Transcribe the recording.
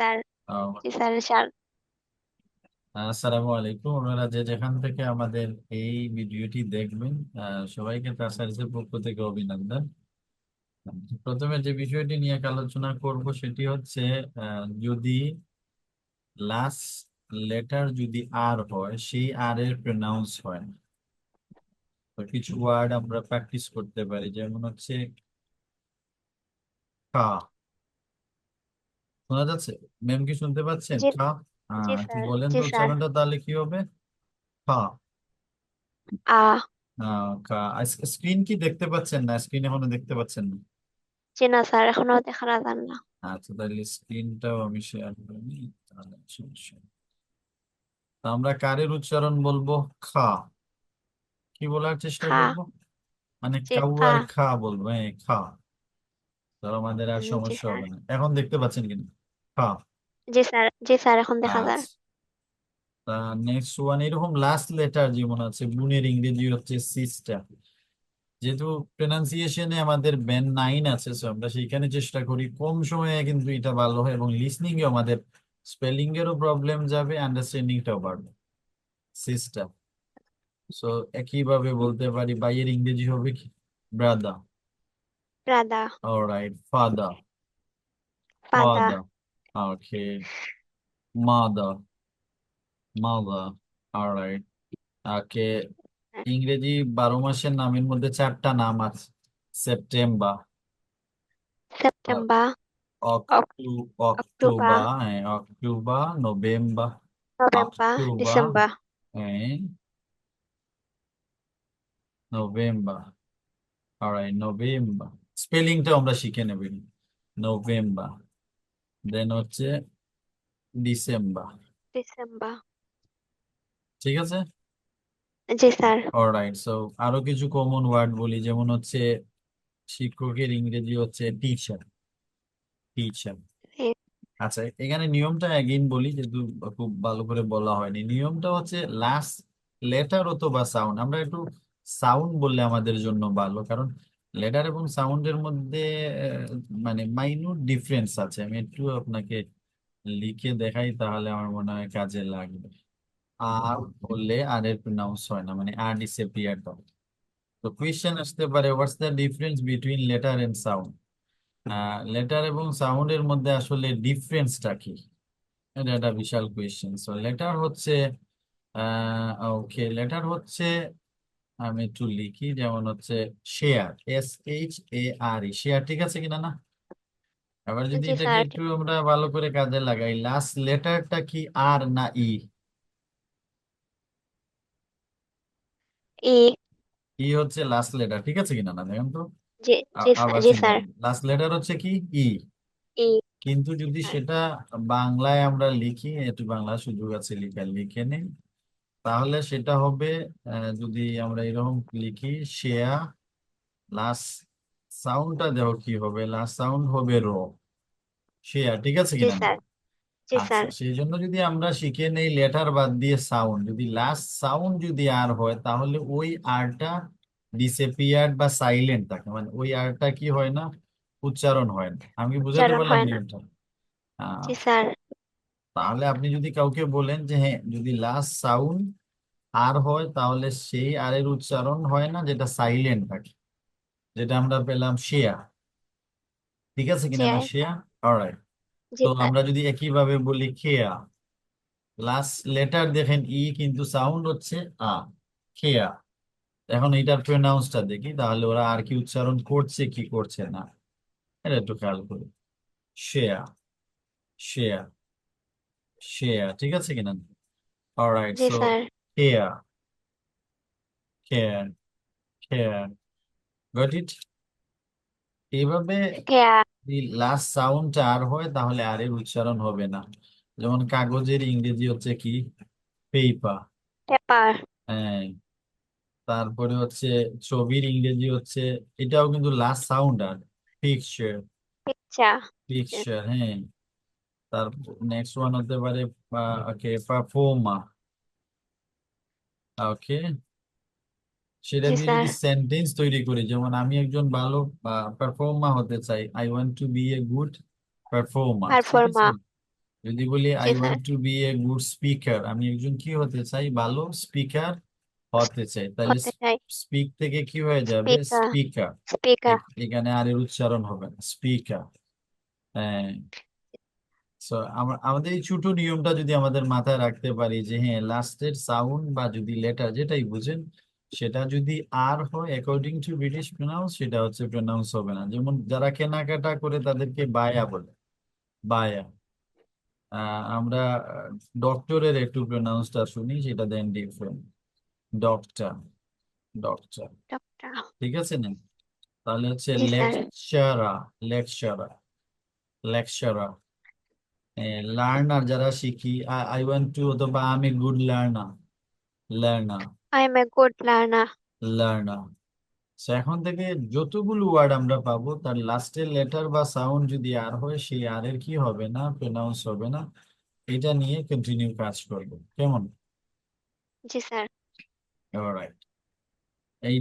Sir. জি sir sir. আসসালামু আলাইকুম। আপনারা যে যেখান থেকে আমাদের এই ভিডিওটি দেখবেন সবাইকে তাসারিসের পক্ষ থেকে অভিনন্দন। প্রথমে যে বিষয়টি নিয়ে আলোচনা করব সেটি হচ্ছে যদি লাস্ট লেটার যদি আর হয় সেই আর এর প্রনাউন্স হয়। না তো কিছু ওয়ার্ড আমরা প্র্যাকটিস করতে পারি যেমন হচ্ছে কা শোনা যাচ্ছে? ম্যাম কি শুনতে পাচ্ছেন? জি কা? জি আহ, কি স্যার বলেন জি তো স্যার উচ্চারণটা তাহলে কি হবে? কা। আ। আহ, কা। স্ক্রিন কি দেখতে পাচ্ছেন না? স্ক্রিন এখনও দেখতে পাচ্ছেন না? জি না স্যার এখনও দেখা যান না আচ্ছা তাহলে স্ক্রিনটাও আমি শেয়ার তাহলে সমস্যা নেই। তো আমরা কারের উচ্চারণ বলব খা কি বলার চেষ্টা খা করব? মানে জি কাউ খা আর খা বলব হ্যাঁ খা তো আমাদের আর জি সমস্যা স্যার হবে না। এখন দেখতে পাচ্ছেন কিনা? খা জি স্যার জি স্যার এখন দেখা যায়। আচ্ছা তা নেক্সট ওয়ান এরকম লাস্ট লেটার যেমন আছে বুনের ইংরেজি হচ্ছে সিস্টা যেহেতু প্রনাউন্সিয়েশনে আমাদের ব্যান নাইন আছে সো আমরা সেইখানে চেষ্টা করি কম সময়ে কিন্তু এটা ভালো হয় এবং লিসনিং এও আমাদের স্পেলিং এরও প্রবলেম যাবে আন্ডারস্ট্যান্ডিংটাও বাড়বে। সিস্টার সো একইভাবে বলতে পারি ভাইয়ের ইংরেজি হবে কি? Brother Radha alright father পাদা father okay mother mother alright okay ইংরেজি বারো মাসের নামের মধ্যে চারটা নাম আছে। সেপ্টেম্বর সেপ্টেম্বর অক- অক্টো অক্টোবর অক্টোবর হ্যাঁ October November November October December হ্যাঁ নভেম্বর অলরাইট নভেম্বর স্পেলিংটা আমরা শিখে নেব নভেম্বর দেন হচ্ছে ডিসেম্বর ডিসেম্বর ঠিক আছে? জি স্যার। অলরাইট সো আরও কিছু কমন ওয়ার্ড বলি যেমন হচ্ছে শিক্ষকের ইংরেজি হচ্ছে টিচার টিচার আচ্ছা এখানে নিয়মটা এগেইন বলি যেহেতু খুব ভালো করে বলা হয়নি। নিয়মটা হচ্ছে লাস্ট লেটার অথবা সাউন্ড আমরা একটু সাউন্ড বললে আমাদের জন্য ভালো কারণ লেটার এবং সাউন্ডের মধ্যে মানে মাইনুট ডিফারেন্স আছে। আমি একটু আপনাকে লিখে দেখাই তাহলে আমার মনে হয় কাজে লাগবে। আর বললে আর এর প্রনাউন্স হয় না মানে আর ডিসএপিয়ার তো কোয়েশ্চেন আসতে পারে what's the difference between letter and sound letter এবং সাউন্ডের মধ্যে আসলে ডিফারেন্সটা কি? এটা একটা বিশাল কোয়েশ্চেন সো লেটার হচ্ছে ওকে লেটার হচ্ছে আমি একটু লিখি যেমন হচ্ছে share S H A R E share ঠিক আছে কিনা না? এবার যদি জি এটাকে স্যার একটু আমরা ভালো করে কাজে লাগাই লাস্ট লেটারটা কি আর না ই ই ই হচ্ছে লাস্ট লেটার ঠিক আছে কিনা না? দেখেন তো। জি আ- জি স্যার আবার জি স্যার। লাস্ট লেটার হচ্ছে কি? ই ই কিন্তু যদি স্যার সেটা বাংলায় আমরা লিখি একটু বাংলা সুযোগ আছে লিখার লিখে নিই। তাহলে সেটা হবে যদি আমরা এরকম লিখি শেয়া লাস্ট সাউন্ডটা দেখো কি হবে লাস্ট সাউন্ড হবে র শেয়া ঠিক আছে কিনা? না আচ্ছা সেই জন্য যদি আমরা শিখে নেই লেটার বাদ দিয়ে সাউন্ড যদি লাস্ট সাউন্ড যদি আর হয় তাহলে ওই আরটা ডিসএপিয়ার্ড বা সাইলেন্ট থাকে মানে ওই আরটা কি হয় না উচ্চারণ হয় না। আমি কি বুঝাতে পারলাম হয় না। নিয়মটা আহ জি স্যার। তাহলে আপনি যদি কাউকে বলেন যে হ্যাঁ যদি লাস্ট সাউন্ড আর হয় তাহলে সেই আর এর উচ্চারণ হয় না যেটা সাইলেন্ট থাকে যেটা আমরা পেলাম শেয়া ঠিক আছে কিনা শেয়া অলরাইট তো আমরা যদি একইভাবে বলি খেয়া লাস্ট লেটার দেখেন ই কিন্তু সাউন্ড হচ্ছে আ খেয়া এখন এইটার প্রনাউন্সটা দেখি তাহলে ওরা আর কি উচ্চারণ করছে কি করছে না? এটা একটু খেয়াল করি। শেয়া শেয়া শেয়া ঠিক আছে কিনা? অলরাইট জি সো স্যার খেয়া খেয়া খেয়া গট ইট এইভাবে যদি লাস্ট সাউন্ড আর হয় তাহলে আর এর উচ্চারণ হবে না। যেমন কাগজের ইংরেজি হচ্ছে কি? পেপার পেপার হ্যাঁ। তারপরে হচ্ছে ছবির ইংরেজি হচ্ছে এটাও কিন্তু last sound R. Picture picture picture হ্যাঁ। তারপর নেক্সট ওয়ান হতে পারে ওকে পারফর্মা ওকে সেটা জি দিয়ে স্যার যদি সেন্টেন্স তৈরি করি যেমন আমি একজন ভালো পারফর্মা হতে চাই I want to be a good performer ঠিক আছে? পারফর্মা যদি বলি জি I sir want to be a good speaker আমি একজন কি হতে চাই? ভালো স্পিকার হতে চাই। তাহলে চাই। স্পিক থেকে কি হয়ে যাবে? স্পিকার স্পিকার স্পিকার এখানে আর এর উচ্চারণ হবে না। স্পিকার হ্যাঁ। সো আমাদের এই ছোট নিয়মটা যদি আমাদের মাথায় রাখতে পারি যে হ্যাঁ লাস্টের সাউন্ড বা যদি লেটার যেটাই বুঝেন সেটা যদি আর হয় অ্যাকর্ডিং টু ব্রিটিশ প্রনাউন্স সেটা হচ্ছে প্রনাউন্স হবে না। যেমন যারা কেনাকাটা করে তাদেরকে বায়া বলে বায়া। আমরা ডক্টরের একটু প্রনাউন্সটা শুনি সেটা দেন ডিফারেন্ট ডক্টর ডক্টর ডক্টর ঠিক আছে না? তাহলে হচ্ছে লেকচারা লেকচারা লেকচারা লার্নার যারা শিখি আই ওয়ান্ট টু অথবা আমি good learner learner I am a good learner learner এখন থেকে যতগুলো ওয়ার্ড আমরা পাবো তার লাস্টের লেটার বা সাউন্ড যদি আর হয় সেই আর এর কি হবে না প্রনাউন্স হবে না এটা নিয়ে কন্টিনিউ কাজ করব। কেমন? জি স্যার অলরাইট